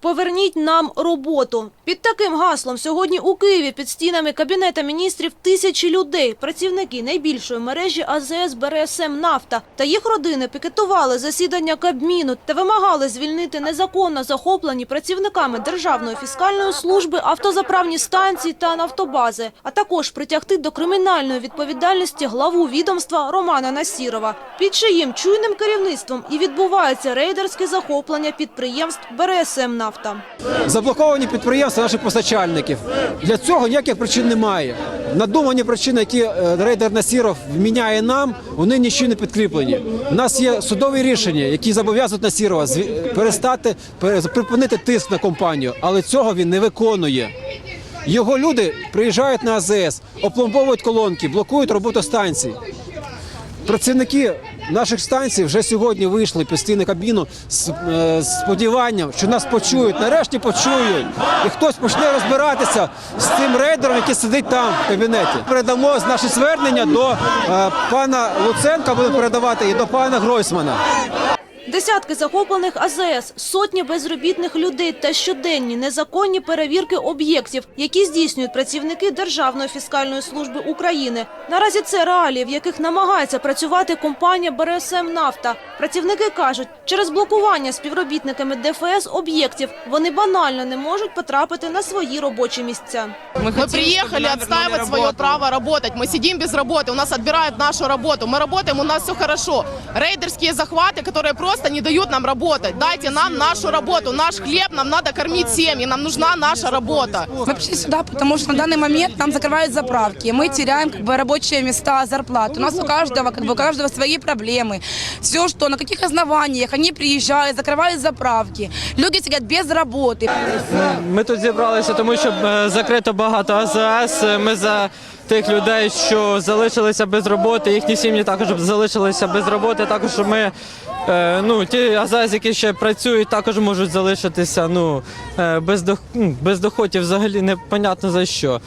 Поверніть нам роботу. Під таким гаслом сьогодні у Києві під стінами Кабінета міністрів тисячі людей, працівники найбільшої мережі АЗС БРСМ «Нафта» та їх родини пікетували засідання Кабміну та вимагали звільнити незаконно захоплені працівниками Державної фіскальної служби автозаправні станції та нафтобази, а також притягти до кримінальної відповідальності главу відомства Романа Насірова, під чиїм чуйним керівництвом і відбувається рейдерське захоплення підприємств БРСМ «Нафта». Заблоковані підприємства наших постачальників. Для цього ніяких причин немає. Надумані причини, які е, рейдер Насіров вміняє нам, вони нічим не підкріплені. У нас є судові рішення, які зобов'язують Насірова перестати пере- припинити тиск на компанію, але цього він не виконує. Його люди приїжджають на АЗС, опломбовують колонки, блокують роботу станцій. Працівники наших станцій вже сьогодні вийшли під стіни кабіну з е, сподіванням, що нас почують. Нарешті почують, і хтось почне розбиратися з цим рейдером, який сидить там в кабінеті. Передамо наші звернення до е, пана Луценка, будемо передавати і до пана Гройсмана. Десятки захоплених АЗС, сотні безробітних людей та щоденні незаконні перевірки об'єктів, які здійснюють працівники Державної фіскальної служби України. Наразі це реалії, в яких намагається працювати компанія БРСМ «Нафта». Працівники кажуть, через блокування співробітниками ДФС об'єктів вони банально не можуть потрапити на свої робочі місця. Мы приехали отстаивать свое право работать. Мы сидим без работы, у нас отбирают нашу работу. Мы работаем, у нас все хорошо. Рейдерские захваты, которые просто не дают нам работать. Дайте нам нашу работу, наш хлеб, нам надо кормить семьи, нам нужна наша работа. Мы пришли сюда, потому что на данный момент нам закрывают заправки. Мы теряем как бы рабочие места, зарплаты. У нас у каждого, как бы у каждого свои проблемы. Все, что, на каких основаниях они приезжают, закрывают заправки. Люди сидят без работы. Ми тут зібралися, тому що е, закрито багато АЗС. Ми за тих людей, що залишилися без роботи, їхні сім'ї також залишилися без роботи. Також ми е, ну ті азазі, які ще працюють, також можуть залишитися ну е, без ну, без доходів. Взагалі непонятно за що.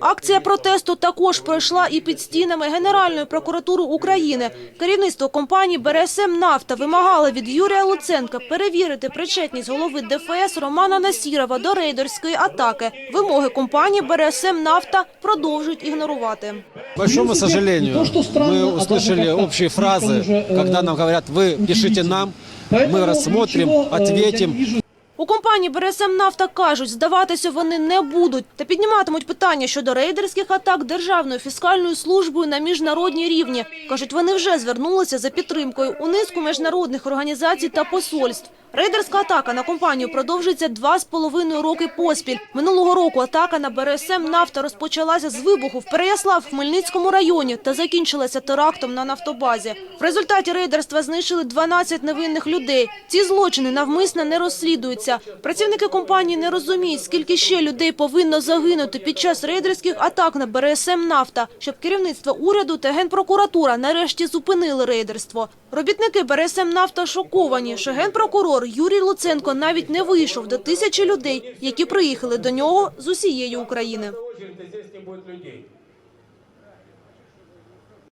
Акція протесту також пройшла і під стінами Генеральної прокуратури України. Керівництво компанії «БРСМ Нафта» вимагало від Юрія Луценка перевірити причетність голови ДФС Романа Насірова до рейдерської атаки. Вимоги компанії «БРСМ Нафта» продовжують ігнорувати. К большому сожалению, мы услышали общие фразы, когда нам говорят, вы пишите нам, мы рассмотрим, ответим. У компанії «БРСМ Нафта» кажуть, здаватися вони не будуть та підніматимуть питання щодо рейдерських атак Державною фіскальною службою на міжнародній рівні. Кажуть, вони вже звернулися за підтримкою у низку міжнародних організацій та посольств. Рейдерська атака на компанію продовжується два з половиною роки поспіль. Минулого року атака на БРСМ «Нафта» розпочалася з вибуху в Переяслав в Хмельницькому районі та закінчилася терактом на нафтобазі. В результаті рейдерства знищили 12 невинних людей. Ці злочини навмисно не розслідуються. Працівники компанії не розуміють, скільки ще людей повинно загинути під час рейдерських атак на БРСМ «Нафта», щоб керівництво уряду та генпрокуратура нарешті зупинили рейдерство. Робітники БРСМ «Нафта» шоковані, що генпрокурор Юрій Луценко навіть не вийшов до тисячі людей, які приїхали до нього з усієї України.